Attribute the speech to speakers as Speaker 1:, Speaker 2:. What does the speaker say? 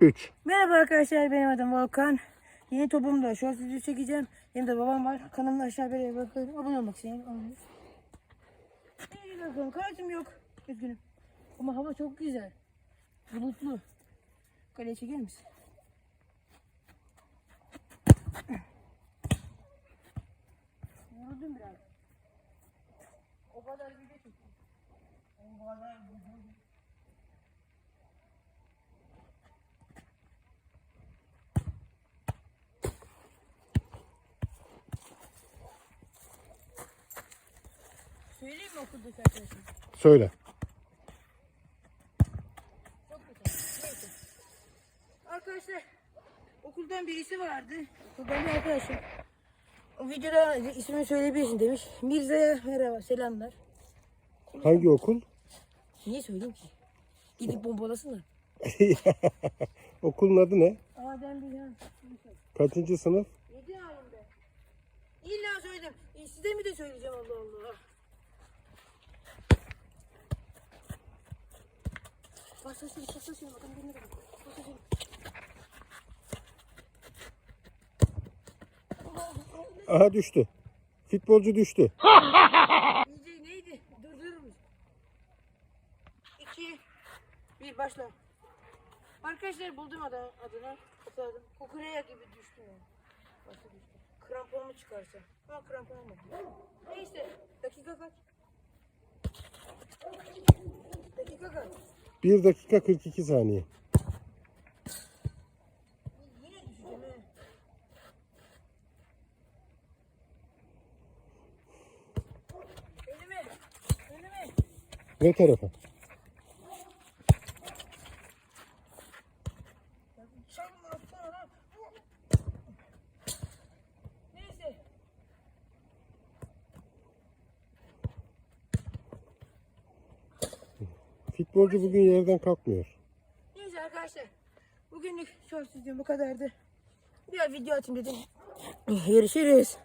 Speaker 1: 3.
Speaker 2: Merhaba arkadaşlar benim adım Volkan. Yeni topumda short video çekeceğim. Yanımda babam var. Kanalımda aşağı bir yere bakın. Abone olmak için. İyi bakalım. Kartım yok. Üzgünüm. Ama hava çok güzel. Bulutlu. Kaleye çeker misin? Yoruldum biraz. O kadar video çektim. O kadar video. Söyleyeyim mi okuldaki arkadaşım?
Speaker 1: Söyle.
Speaker 2: Arkadaşlar okuldan birisi vardı. Okuldan bir arkadaşım. O videoda ismini söyleyebilirsin demiş. Mirza'ya merhaba selamlar.
Speaker 1: Hangi okul?
Speaker 2: Niye söyleyeyim ki? Gidip bombalasınlar.
Speaker 1: Okulun adı ne?
Speaker 2: Adem Bilhan.
Speaker 1: Kaçıncı sınıf?
Speaker 2: Yedi ayında. İlla söyledim. E, size mi de söyleyeceğim Allah Allah. Başlasın. Bakın birine bakın. Başlasın.
Speaker 1: Aha düştü. Futbolcu düştü.
Speaker 2: İyice neydi? Durdurur musun? İki, bir başla. Arkadaşlar buldum adam, adını. Hatırladım. Kukureya gibi düştüm yani. Nasıl düştüm? Krampon mu çıkarsa? Ama krampon olmadı. Neyse. Dakika kaç? Dakika kaç?
Speaker 1: 1 dakika 42 saniye. Ne tarafa? Futbolcu bugün yerden kalkmıyor.
Speaker 2: Neyse arkadaşlar. Bugünlük videom bu kadardı. Bir video atayım dedim. Görüşürüz.